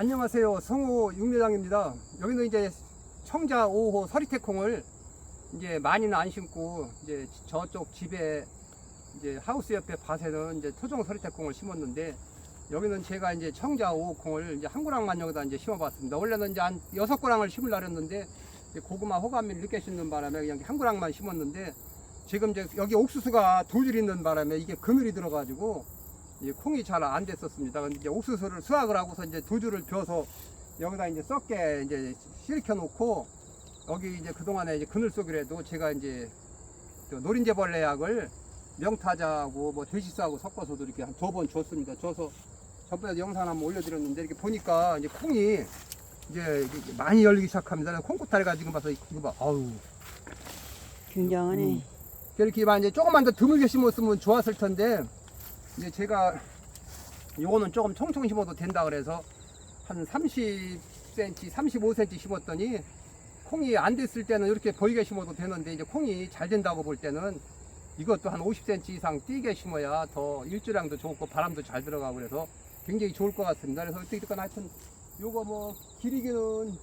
안녕하세요. 성호 육례장입니다. 여기는 이제 청자 5호 서리태콩을 이제 많이는 안 심고 이제 저쪽 집에 이제 하우스 옆에 밭에는 이제 토종 서리태콩을 심었는데 여기는 제가 이제 청자 5호 콩을 이제 한 구랑만 여기다 이제 심어봤습니다. 원래는 이제 한 여섯 심으려 했는데 이제 고구마 호감을 심는 바람에 그냥 한 구랑만 심었는데 지금 이제 여기 옥수수가 두 줄 있는 바람에 이게 그늘이 들어가지고 이 콩이 잘 안 됐었습니다. 근데 이제 옥수수를 수확을 하고서 이제 두 줄을 벼서 여기다 이제 썩게 이제 실켜 놓고 여기 이제 그동안에 이제 그늘 속이라도 제가 이제 저 노린재벌레 약을 명타자하고 뭐 돼지수하고 섞어서도 이렇게 한 두 번 줬습니다. 줘서 전번에 영상 한번 올려드렸는데 이렇게 보니까 이제 콩이 이제 많이 열리기 시작합니다. 콩쿠타리가 지금 봐서 이거 봐, 아우 굉장하네. 음. 이렇게 막 이제 조금만 더 드물게 심었으면 좋았을 텐데 이제 제가 요거는 조금 총총 심어도 된다 그래서 한 30cm, 35cm 심었더니 콩이 안 됐을 때는 이렇게 보이게 심어도 되는데 이제 콩이 잘 된다고 볼 때는 이것도 한 50cm 이상 띄게 심어야 더 일주량도 좋고 바람도 잘 들어가고 그래서 굉장히 좋을 것 같습니다. 그래서 어떻게 하여튼 요거 뭐 길이기는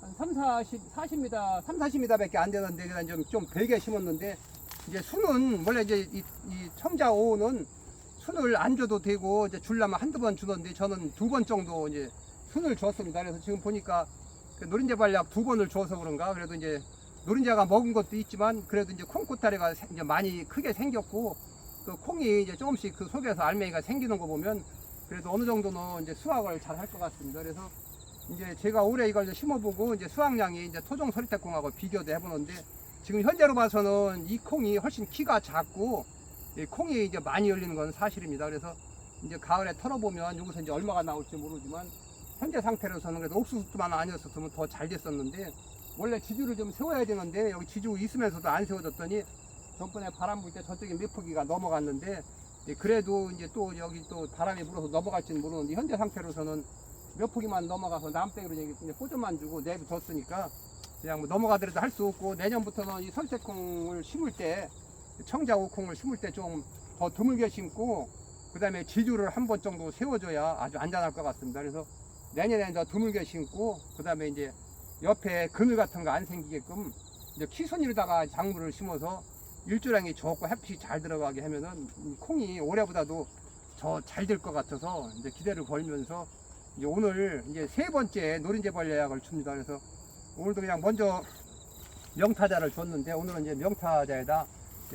한 3, 40, 40m, 3, 40m 밖에 안 되는데 그냥 좀, 좀 베게 심었는데 이제 순은 원래 이제 이, 이 청자 5호는 순을 안 줘도 되고 이제 줄라면 한두 번 주는데 저는 두 번 정도 이제 순을 줬습니다. 그래서 지금 보니까 그 노린재 발약 두 번을 줘서 그런가 그래도 이제 노린재가 먹은 것도 있지만 그래도 이제 콩꽃다리가 세- 이제 많이 크게 생겼고 그 콩이 이제 조금씩 그 속에서 알맹이가 생기는 거 보면 그래도 어느 정도는 이제 수확을 잘 할 것 같습니다. 그래서 이제 제가 올해 이걸 이제 심어보고 이제 수확량이 이제 토종 서리태콩하고 비교도 해보는데 지금 현재로 봐서는 이 콩이 훨씬 키가 작고 이 콩이 이제 많이 열리는 건 사실입니다. 그래서 이제 가을에 털어보면 여기서 이제 얼마가 나올지 모르지만 현재 상태로서는 그래도 옥수수만 아니었었으면 더 잘 됐었는데 원래 지주를 좀 세워야 되는데 여기 지주 있으면서도 안 세워졌더니 전번에 바람 불 때 저쪽에 몇 포기가 넘어갔는데 예, 그래도 이제 또 여기 또 바람이 불어서 넘어갈지는 모르는데 현재 상태로서는 몇 포기만 넘어가서 남백으로 이제 포점만 주고 내비뒀으니까 그냥 뭐 넘어가더라도 할 수 없고 내년부터는 이 설태콩을 심을 때 청자 오콩을 심을 때 좀 더 드물게 심고 그 다음에 지주를 한 번 정도 세워줘야 아주 안전할 것 같습니다. 그래서 내년에 더 드물게 심고 그 다음에 이제 옆에 그늘 같은 거 안 생기게끔 이제 키순이로다가 작물을 심어서 일조량이 좋고 햇빛이 잘 들어가게 하면은 이 콩이 올해보다도 더 잘 될 것 같아서 이제 기대를 걸면서 이제 오늘 이제 세 번째 노린재 벌레 약을 줍니다. 그래서 오늘도 그냥 먼저 명타자를 줬는데 오늘은 이제 명타자에다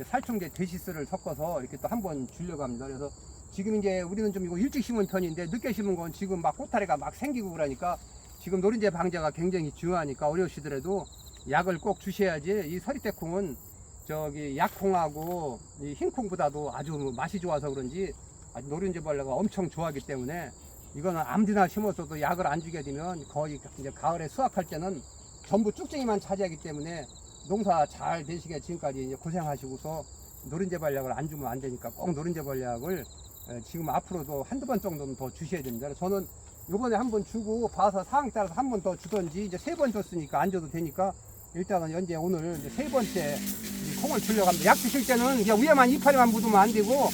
살충제 데시스를 섞어서 이렇게 또 한 번 주려고 합니다. 그래서 지금 이제 우리는 좀 이거 일찍 심은 편인데 늦게 심은 건 지금 막 꽃다리가 막 생기고 그러니까 지금 노린재 방제가 굉장히 중요하니까 어려우시더라도 약을 꼭 주셔야지 이 서리태콩은 저기 약콩하고 이 흰콩보다도 아주 맛이 좋아서 그런지 노린재 벌레가 엄청 좋아하기 때문에 이거는 아무데나 심었어도 약을 안 주게 되면 거의 이제 가을에 수확할 때는 전부 쭉쟁이만 차지하기 때문에 농사 잘 되시게 지금까지 고생하시고서 노린재 벌약을 안 주면 안 되니까 꼭 벌약을 에, 지금 앞으로도 한두 번 정도는 더 주셔야 됩니다. 저는 요번에 한 번 주고 봐서 상황 따라서 한 번 더 주던지 이제 세 번 줬으니까 안 줘도 되니까 일단은 현재 오늘 이제 세 번째 이 콩을 주려고 합니다. 약 주실 때는 그냥 위에만 이파리만 묻으면 안 되고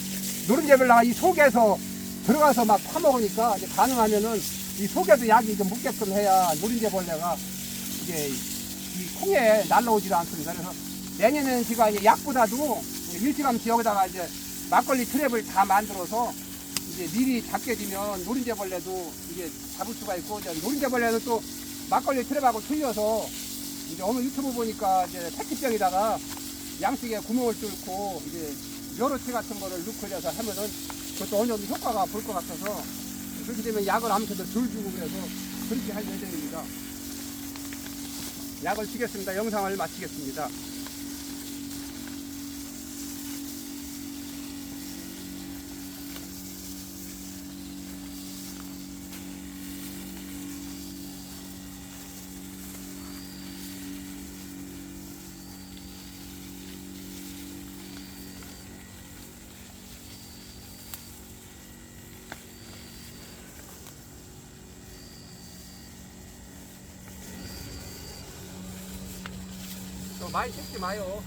노른재 벌레가 이 속에서 들어가서 막 파먹으니까 가능하면은 이 속에도 약이 좀 묻게끔 해야 노린재 벌레가 이제 이 콩에 날라오지도 않습니다. 그래서 내년에는 제가 이제 약보다도 일찌감치 여기다가 이제 막걸리 트랩을 다 만들어서 이제 미리 잡게 되면 노린재 벌레도 이게 잡을 수가 있고 이제 노린재 벌레는 또 막걸리 트랩하고 틀려서 이제 어느 유튜브 보니까 이제 페트병에다가 양쪽에 구멍을 뚫고 이제 벼루치 같은 거를 넣고 이래서 하면은 그것도 어느 정도 효과가 볼 것 같아서 그렇게 되면 약을 아무튼 덜 주고 그래서 그렇게 할 예정입니다. 약을 주겠습니다. 영상을 마치겠습니다. 많이 찍지 마요.